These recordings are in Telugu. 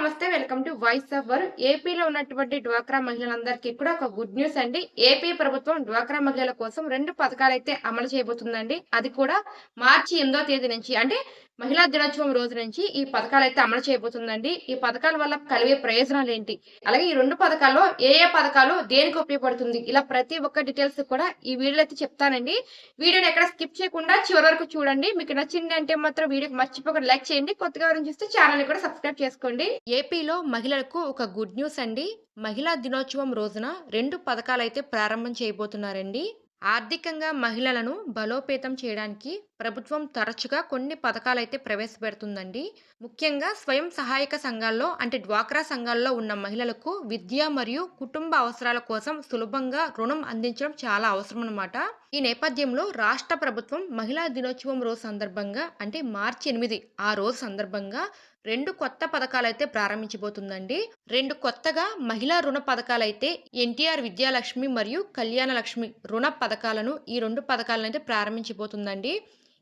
నమస్తే వెల్కమ్ టు వాయిస్ ఆఫ్ వర్ ఏపీలో ఉన్నటువంటి డ్వాక్రా మహిళలందరికీ కూడా ఒక గుడ్ న్యూస్ అండి. ఏపీ ప్రభుత్వం డ్వాక్రా మహిళల కోసం రెండు పథకాలు అయితే అమలు చేయబోతుందండి. అది కూడా మార్చి ఎనిమిదో తేదీ నుంచి. అంటే మహిళా దినోత్సవం రోజు నుంచి ఈ పథకాలు అయితే అమలు చేయబోతుందండి. ఈ పథకాల వల్ల కలిగే ప్రయోజనాలు ఏంటి? అలాగే ఈ రెండు పథకాల్లో ఏ ఏ పథకాలు దేనికి ఉపయోగపడుతుంది? ఇలా ప్రతి ఒక్క డీటెయిల్స్ కూడా ఈ వీడియోలో అయితే చెప్తానండి. వీడియోని ఎక్కడ స్కిప్ చేయకుండా చివరి వరకు చూడండి. మీకు నచ్చింది అంటే మాత్రం వీడియోకి మర్చిపోకుండా లైక్ చేయండి. కొత్తగా ఎవరైనా చూస్తే ఛానల్ని కూడా సబ్స్క్రైబ్ చేసుకోండి. ఏపీలో మహిళలకు ఒక గుడ్ న్యూస్ అండి. మహిళా దినోత్సవం రోజున రెండు పథకాలు అయితే ప్రారంభం చేయబోతున్నారండి. ఆర్థికంగా మహిళలను బలోపేతం చేయడానికి ప్రభుత్వం తరచుగా కొన్ని పథకాలు అయితే ప్రవేశపెడుతుందండి. ముఖ్యంగా స్వయం సహాయక సంఘాల్లో అంటే డ్వాక్రా సంఘాల్లో ఉన్న మహిళలకు విద్య మరియు కుటుంబ అవసరాల కోసం సులభంగా రుణం అందించడం చాలా అవసరం అనమాట ఈ నేపథ్యంలో రాష్ట్ర ప్రభుత్వం మహిళా దినోత్సవం రోజు సందర్భంగా అంటే మార్చి ఎనిమిది ఆ రోజు సందర్భంగా రెండు కొత్త పథకాలు అయితే ప్రారంభించబోతుందండి. రెండు కొత్తగా మహిళా రుణ పథకాలు అయితే ఎన్టీఆర్ విద్యాలక్ష్మి మరియు కళ్యాణ లక్ష్మి రుణ పథకాలను ఈ రెండు పథకాలను అయితే ప్రారంభించబోతుందండి.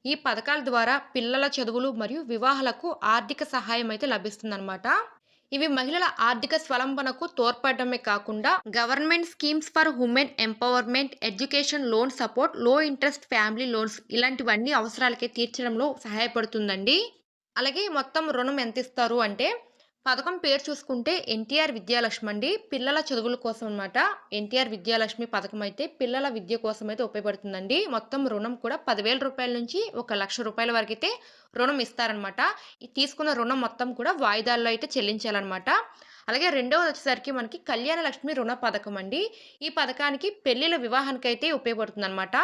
ఈ పథకాల ద్వారా పిల్లల చదువులు మరియు వివాహాలకు ఆర్థిక సహాయం అయితే లభిస్తుందన్నమాట. ఇవి మహిళల ఆర్థిక స్వలంబనకు తోడ్పడమే కాకుండా government schemes for women empowerment education loan సపోర్ట్లో interest family loans ఇలాంటివన్నీ అవసరాలకే తీర్చడంలో సహాయపడుతుందండి. అలాగే మొత్తం రుణం ఎంత ఇస్తారు అంటే పథకం పేరు చూసుకుంటే ఎన్టీఆర్ విద్యాలక్ష్మి అండి పిల్లల చదువుల కోసం అనమాట ఎన్టీఆర్ విద్యాలక్ష్మి పథకం అయితే పిల్లల విద్య కోసం అయితే ఉపయోగపడుతుందండి. మొత్తం రుణం కూడా పదివేల రూపాయల నుంచి ఒక లక్ష రూపాయల వరకు అయితే రుణం ఇస్తారనమాట తీసుకున్న రుణం మొత్తం కూడా వాయిదాల్లో అయితే చెల్లించాలన్నమాట. అలాగే రెండవది వచ్చేసరికి మనకి కళ్యాణ లక్ష్మి రుణ పథకం అండి ఈ పథకానికి పెళ్ళిల వివాహానికి అయితే ఉపయోగపడుతుంది అనమాట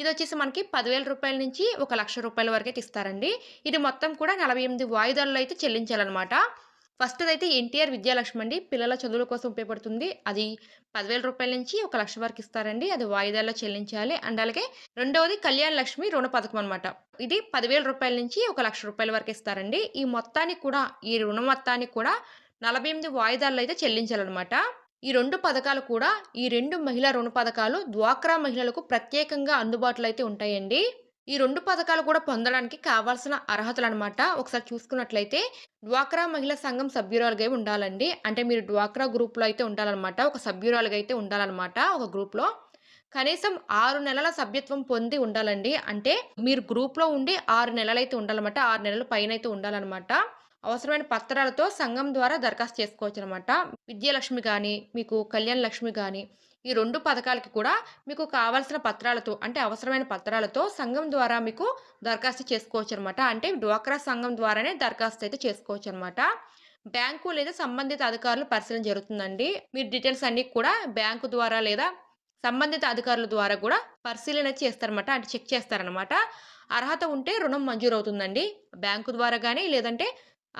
ఇది వచ్చేసి మనకి పదివేల రూపాయల నుంచి ఒక లక్ష రూపాయల వరకు అయితే ఇస్తారండి. ఇది మొత్తం కూడా నలభై ఎనిమిది వాయిదాల్లో అయితే చెల్లించాలన్నమాట. ఫస్ట్ అయితే ఎన్టీఆర్ విద్యాలక్ష్మి అండి. పిల్లల చదువుల కోసం ఉపయోగపడుతుంది. అది పదివేల రూపాయల నుంచి ఒక లక్ష వరకు ఇస్తారండి. అది వాయిదాల్లో చెల్లించాలి. అండ్ అలాగే రెండవది కళ్యాణ లక్ష్మి రుణ పథకం అనమాట ఇది పదివేల రూపాయల నుంచి ఒక లక్ష రూపాయల వరకు ఇస్తారండి. ఈ మొత్తాన్ని కూడా ఈ రుణ మొత్తాన్ని కూడా నలభై ఎనిమిది వాయిదాల్లో అయితే చెల్లించాలన్నమాట. ఈ రెండు పథకాలు కూడా ఈ రెండు మహిళా రుణ పథకాలు డ్వాక్రా మహిళలకు ప్రత్యేకంగా అందుబాటులో అయితే ఉంటాయండి. ఈ రెండు పథకాలు కూడా పొందడానికి కావాల్సిన అర్హతలు అనమాట ఒకసారి చూసుకున్నట్లయితే డ్వాక్రా మహిళా సంఘం సభ్యురాలుగా ఉండాలండి. అంటే మీరు డ్వాక్రా గ్రూప్లో అయితే ఉండాలన్నమాట. ఒక సభ్యురాలుగా అయితే ఉండాలన్నమాట ఒక గ్రూప్లో. కనీసం ఆరు నెలల సభ్యత్వం పొంది ఉండాలండి. అంటే మీరు గ్రూప్లో ఉండి ఆరు నెలలు అయితే ఉండాలన్నమాట. ఆరు నెలల పైన అయితే ఉండాలన్నమాట. అవసరమైన పత్రాలతో సంఘం ద్వారా దరఖాస్తు చేసుకోవచ్చు అనమాట విద్యాలక్ష్మి కానీ మీకు కళ్యాణ లక్ష్మి కానీ ఈ రెండు పథకాలకి కూడా మీకు కావాల్సిన పత్రాలతో అంటే అవసరమైన పత్రాలతో సంఘం ద్వారా మీకు దరఖాస్తు చేసుకోవచ్చు అనమాట అంటే డ్వాక్రా సంఘం ద్వారానే దరఖాస్తు అయితే చేసుకోవచ్చు అనమాట బ్యాంకు లేదా సంబంధిత అధికారులు పరిశీలన జరుగుతుందండి. మీరు డీటెయిల్స్ అన్ని కూడా బ్యాంకు ద్వారా లేదా సంబంధిత అధికారుల ద్వారా కూడా పరిశీలన చేస్తారనమాట. అంటే చెక్ చేస్తారనమాట. అర్హత ఉంటే రుణం మంజూరు అవుతుందండి బ్యాంకు ద్వారా కానీ లేదంటే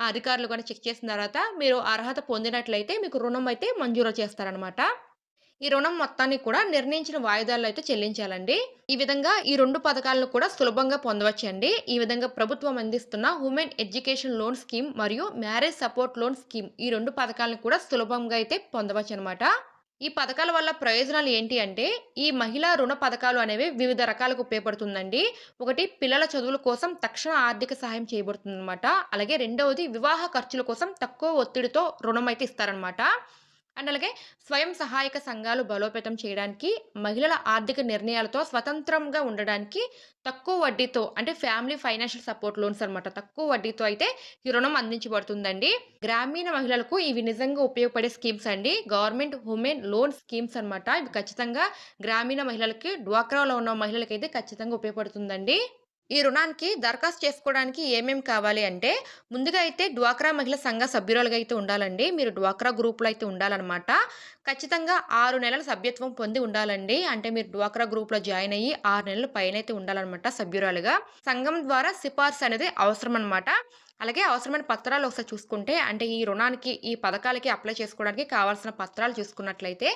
అధికారులు కానీ చెక్ చేసిన తర్వాత మీరు అర్హత పొందినట్లయితే మీకు రుణం అయితే మంజూరు చేస్తారనమాట. ఈ రుణం మొత్తాన్ని కూడా నిర్ణయించిన వాయిదాల్లో అయితే చెల్లించాలండి. ఈ విధంగా ఈ రెండు పథకాలను కూడా సులభంగా పొందవచ్చండి. ఈ విధంగా ప్రభుత్వం అందిస్తున్న ఉమెన్ ఎడ్యుకేషన్ లోన్ స్కీమ్ మరియు మ్యారేజ్ సపోర్ట్ లోన్ స్కీమ్ ఈ రెండు పథకాలను కూడా సులభంగా అయితే పొందవచ్చు అనమాట ఈ పథకాల వల్ల ప్రయోజనాలు ఏంటి అంటే ఈ మహిళా రుణ పథకాలు అనేవి వివిధ రకాలకు ఉపయోగపడుతుందండి. ఒకటి పిల్లల చదువుల కోసం తక్షణ ఆర్థిక సహాయం చేయబడుతుంది అనమాట అలాగే రెండవది వివాహ ఖర్చుల కోసం తక్కువ ఒత్తిడితో రుణం అయితే ఇస్తారనమాట అండ్ అలాగే స్వయం సహాయక సంఘాలు బలోపేతం చేయడానికి మహిళల ఆర్థిక నిర్ణయాలతో స్వతంత్రంగా ఉండడానికి తక్కువ వడ్డీతో అంటే ఫ్యామిలీ ఫైనాన్షియల్ సపోర్ట్ లోన్స్ అనమాట తక్కువ వడ్డీతో అయితే ఈ రుణం అందించబడుతుందండి. గ్రామీణ మహిళలకు ఇవి నిజంగా ఉపయోగపడే స్కీమ్స్ అండి. గవర్నమెంట్ ఉమెన్ లోన్ స్కీమ్స్ అనమాట ఇవి ఖచ్చితంగా గ్రామీణ మహిళలకి డ్వాక్రాలో ఉన్న మహిళలకైతే ఖచ్చితంగా ఉపయోగపడుతుందండి. ఈ రుణానికి దరఖాస్తు చేసుకోవడానికి ఏమేమి కావాలి అంటే ముందుగా అయితే డ్వాక్రా మహిళా సంఘ సభ్యురాలుగా అయితే ఉండాలండి. మీరు డ్వాక్రా గ్రూప్లో అయితే ఉండాలన్నమాట. ఖచ్చితంగా ఆరు నెలల సభ్యత్వం పొంది ఉండాలండి. అంటే మీరు డ్వాక్రా గ్రూప్లో జాయిన్ అయ్యి ఆరు నెలల పైన అయితే ఉండాలన్నమాట సభ్యురాలుగా. సంఘం ద్వారా సిఫార్సు అనేది అవసరం అనమాట అలాగే అవసరమైన పత్రాలు ఒకసారి చూసుకుంటే అంటే ఈ రుణానికి ఈ పథకాలకి అప్లై చేసుకోవడానికి కావాల్సిన పత్రాలు చూసుకున్నట్లయితే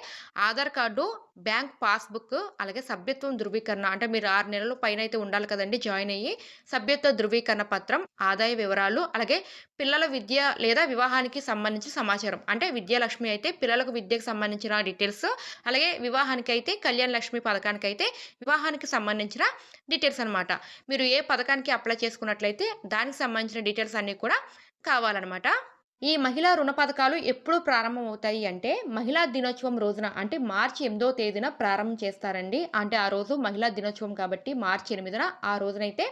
ఆధార్ కార్డు బ్యాంక్ పాస్బుక్ అలాగే సభ్యత్వం ధృవీకరణ అంటే మీరు ఆరు నెలల పైన అయితే ఉండాలి కదండి జాయిన్ అయ్యి సభ్యత్వ ధృవీకరణ పత్రం ఆదాయ వివరాలు అలాగే పిల్లల విద్య లేదా వివాహానికి సంబంధించిన సమాచారం. అంటే విద్యాలక్ష్మి అయితే పిల్లలకు విద్యకు సంబంధించిన డీటెయిల్స్ అలాగే వివాహానికి అయితే కళ్యాణ లక్ష్మి పథకానికి అయితే వివాహానికి సంబంధించిన డీటెయిల్స్ అనమాట మీరు ఏ పథకానికి అప్లై చేసుకున్నట్లయితే దానికి సంబంధించిన డీటెయిల్స్ అన్నీ కూడా కావాలన్నమాట. ఈ మహిళా రుణ పథకాలు ఎప్పుడు ప్రారంభమవుతాయి అంటే మహిళా దినోత్సవం రోజున అంటే మార్చి ఎనిమిదో తేదీన ప్రారంభం చేస్తారండి. అంటే ఆ రోజు మహిళా దినోత్సవం కాబట్టి మార్చి ఎనిమిదిన ఆ రోజునైతే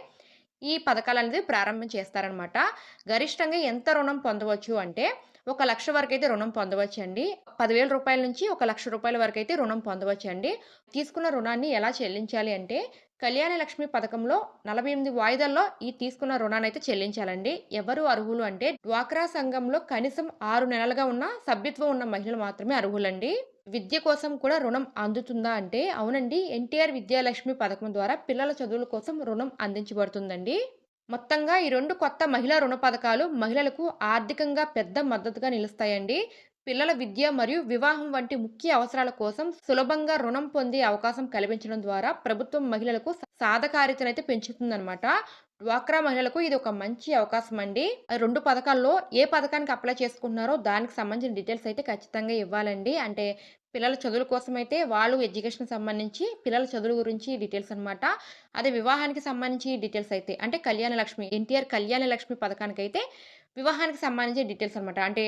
ఈ పథకాలు అనేది ప్రారంభం చేస్తారనమాట. గరిష్టంగా ఎంత రుణం పొందవచ్చు అంటే ఒక లక్ష వరకు అయితే రుణం పొందవచ్చు అండి పదివేల రూపాయల నుంచి ఒక లక్ష రూపాయల వరకు అయితే రుణం పొందవచ్చు అండి తీసుకున్న రుణాన్ని ఎలా చెల్లించాలి అంటే కళ్యాణ లక్ష్మి పథకంలో నలభై ఎనిమిది వాయిదాల్లో ఈ తీసుకున్న రుణాన్ని అయితే చెల్లించాలండి. ఎవరు అర్హులు అంటే డ్వాక్రా సంఘంలో కనీసం ఆరు నెలలుగా ఉన్న సభ్యత్వం ఉన్న మహిళలు మాత్రమే అర్హులండి. విద్య కోసం కూడా రుణం అందుతుందా అంటే అవునండి. ఎన్టీఆర్ విద్యాలక్ష్మి పథకం ద్వారా పిల్లల చదువుల కోసం రుణం అందించబడుతుందండి. మొత్తంగా ఈ రెండు కొత్త మహిళా రుణ పథకాలు మహిళలకు ఆర్థికంగా పెద్ద మద్దతుగా నిలుస్తాయండి. పిల్లల విద్య మరియు వివాహం వంటి ముఖ్య అవసరాల కోసం సులభంగా రుణం పొందే అవకాశం కల్పించడం ద్వారా ప్రభుత్వం మహిళలకు సాధకారితనైతే పెంచుతుందన్నమాట. డ్వాక్రా మహిళలకు ఇది ఒక మంచి అవకాశం అండి. రెండు పథకాల్లో ఏ పథకానికి అప్లై చేసుకుంటున్నారో దానికి సంబంధించిన డీటెయిల్స్ అయితే ఖచ్చితంగా ఇవ్వాలండి. అంటే పిల్లల చదువుల కోసం అయితే వాళ్ళు ఎడ్యుకేషన్ సంబంధించి పిల్లల చదువుల గురించి డీటెయిల్స్ అనమాట అదే వివాహానికి సంబంధించి డీటెయిల్స్ అయితే అంటే కళ్యాణ లక్ష్మి ఎన్టీఆర్ కళ్యాణ లక్ష్మి పథకానికి అయితే వివాహానికి సంబంధించిన డీటెయిల్స్ అనమాట అంటే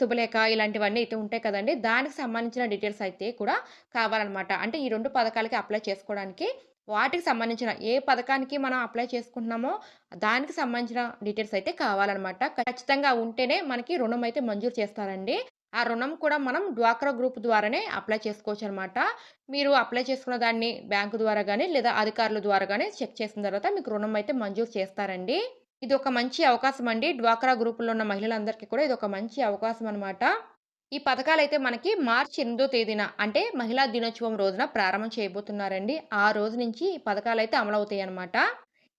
శుభలేఖ ఇలాంటివన్నీ అయితే ఉంటాయి కదండి. దానికి సంబంధించిన డీటెయిల్స్ అయితే కూడా కావాలన్నమాట. అంటే ఈ రెండు పథకాలకి అప్లై చేసుకోవడానికి వాటికి సంబంధించిన ఏ పథకానికి మనం అప్లై చేసుకుంటున్నామో దానికి సంబంధించిన డీటెయిల్స్ అయితే కావాలన్నమాట. ఖచ్చితంగా ఉంటేనే మనకి రుణం అయితే మంజూరు చేస్తారండి. ఆ రుణం కూడా మనం డ్వాక్రా గ్రూప్ ద్వారానే అప్లై చేసుకోవచ్చు అనమాట మీరు అప్లై చేసుకున్న దాన్ని బ్యాంకు ద్వారా కానీ లేదా అధికారుల ద్వారా కానీ చెక్ చేసిన తర్వాత మీకు రుణం అయితే మంజూరు చేస్తారండి. ఇది ఒక మంచి అవకాశం అండి డ్వాక్రా గ్రూపులో ఉన్న మహిళలందరికీ కూడా ఇది ఒక మంచి అవకాశం అనమాట ఈ పథకాలు అయితే మనకి మార్చి ఎనిమిదో తేదీన అంటే మహిళా దినోత్సవం రోజున ప్రారంభం చేయబోతున్నారండి. ఆ రోజు నుంచి ఈ పథకాలు అయితే అమలవుతాయి అనమాట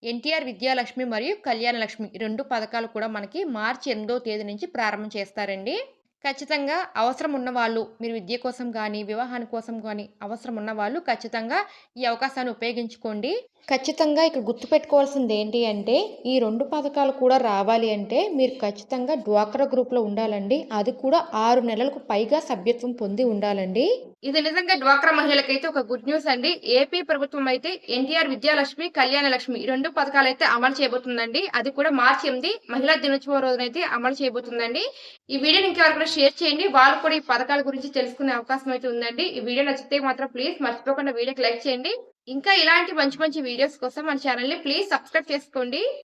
ఎన్టీఆర్ విద్యాలక్ష్మి మరియు కళ్యాణ లక్ష్మి రెండు పథకాలు కూడా మనకి మార్చి ఎనిమిదో తేదీ నుంచి ప్రారంభం చేస్తారండి. ఖచ్చితంగా అవసరం ఉన్న వాళ్ళు మీరు విద్య కోసం కానీ వివాహాని కోసం కానీ అవసరం ఉన్న వాళ్ళు ఖచ్చితంగా ఈ అవకాశాన్ని ఉపయోగించుకోండి. ఖచ్చితంగా ఇక్కడ గుర్తుపెట్టుకోవాల్సింది ఏంటి అంటే ఈ రెండు పథకాలు కూడా రావాలి అంటే మీరు ఖచ్చితంగా డ్వాక్రా గ్రూప్లో ఉండాలండి. అది కూడా ఆరు నెలలకు పైగా సభ్యత్వం పొంది ఉండాలండి. ఇది నిజంగా డ్వాక్రా మహిళలకైతే ఒక గుడ్ న్యూస్ అండి. ఏపీ ప్రభుత్వం అయితే ఎన్టీఆర్ విద్యాలక్ష్మి కళ్యాణ లక్ష్మి ఈ రెండు పథకాలు అయితే అమలు చేయబోతుందండి. అది కూడా మార్చి ఎనిమిది మహిళా దినోత్సవం రోజునైతే అమలు చేయబోతుందండి. ఈ వీడియోని ఇంకెవరికైనా షేర్ చేయండి. వాళ్ళు కూడా ఈ పథకాల గురించి తెలుసుకునే అవకాశం అయితే ఉందండి. ఈ వీడియో నచ్చితే మాత్రం ప్లీజ్ మర్చిపోకుండా వీడియోకి లైక్ చేయండి. ఇంకా ఇలాంటి మంచి మంచి వీడియోస్ కోసం మన ఛానల్ని ప్లీజ్ సబ్స్క్రైబ్ చేసుకోండి.